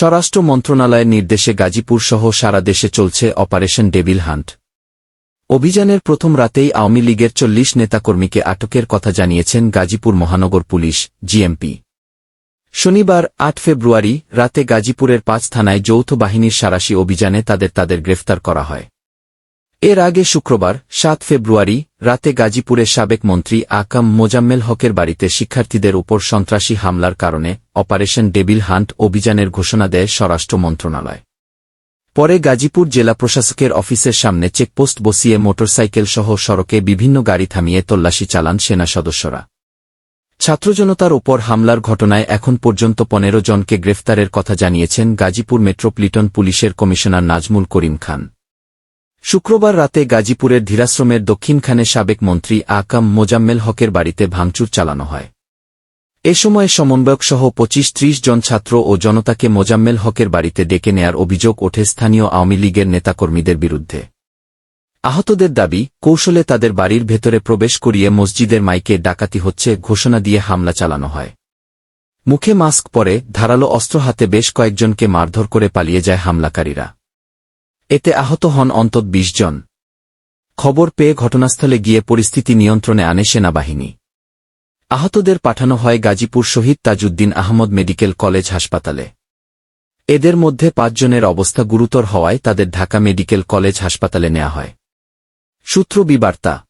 স্বরাষ্ট্র মন্ত্রণালয়ের নির্দেশে গাজীপুর সহ সারা দেশে চলছে অপারেশন ডেভিল হান্ট। অভিযানের প্রথম রাতেই আওয়ামী লীগের চল্লিশ নেতাকর্মীকে আটকের কথা জানিয়েছেন গাজীপুর মহানগর পুলিশ, জিএমপি। শনিবার, আট ফেব্রুয়ারি, রাতে গাজীপুরের পাঁচ থানায় যৌথ বাহিনীর সারাশি অভিযানে তাদের তাদের গ্রেফতার করা হয়। এর আগে শুক্রবার, সাত ফেব্রুয়ারি, রাতে গাজীপুরের সাবেক মন্ত্রী আকাম মোজাম্মেল হকের বাড়িতে শিক্ষার্থীদের উপর সন্ত্রাসী হামলার কারণে অপারেশন ডেবিল হান্ট অভিযানের ঘোষণা দেয় স্বরাষ্ট্র মন্ত্রণালয়। পরে গাজীপুর জেলা প্রশাসকের অফিসের সামনে চেকপোস্ট বসিয়ে মোটরসাইকেল সহ সড়কে বিভিন্ন গাড়ি থামিয়ে তল্লাশি চালান সেনা সদস্যরা। ছাত্রজনতার ওপর হামলার ঘটনায় এখন পর্যন্ত পনেরো জনকে গ্রেফতারের কথা জানিয়েছেন গাজীপুর মেট্রোপলিটন পুলিশের কমিশনার নাজমুল করিম খান। শুক্রবার রাতে গাজীপুরের ধীরাশ্রমের দক্ষিণখানে সাবেক মন্ত্রী আকাম মোজাম্মেল হকের বাড়িতে ভাঙচুর চালানো হয়। এ সময় সমন্বয়কসহ পঁচিশ ত্রিশ জন ছাত্র ও জনতাকে মোজাম্মেল হকের বাড়িতে ডেকে নেয়ার অভিযোগ ওঠে স্থানীয় আওয়ামী লীগের নেতাকর্মীদের বিরুদ্ধে। আহতদের দাবি, কৌশলে তাদের বাড়ির ভেতরে প্রবেশ করিয়ে মসজিদের মাইকে ডাকাতি হচ্ছে ঘোষণা দিয়ে হামলা চালানো হয়। মুখে মাস্ক পরে ধারালো অস্ত্র হাতে বেশ কয়েকজনকে মারধর করে পালিয়ে যায় হামলাকারীরা। এতে আহত হন অন্তত বিশ জন। খবর পেয়ে ঘটনাস্থলে গিয়ে পরিস্থিতি নিয়ন্ত্রণে আনে সেনাবাহিনী। আহতদের পাঠানো হয় গাজীপুর শহীদ তাজউদ্দিন আহমদ মেডিকেল কলেজ হাসপাতালে। এদের মধ্যে পাঁচজনের অবস্থা গুরুতর হওয়ায় তাদের ঢাকা মেডিকেল কলেজ হাসপাতালে নেওয়া হয়। সূত্র বিবার্তা।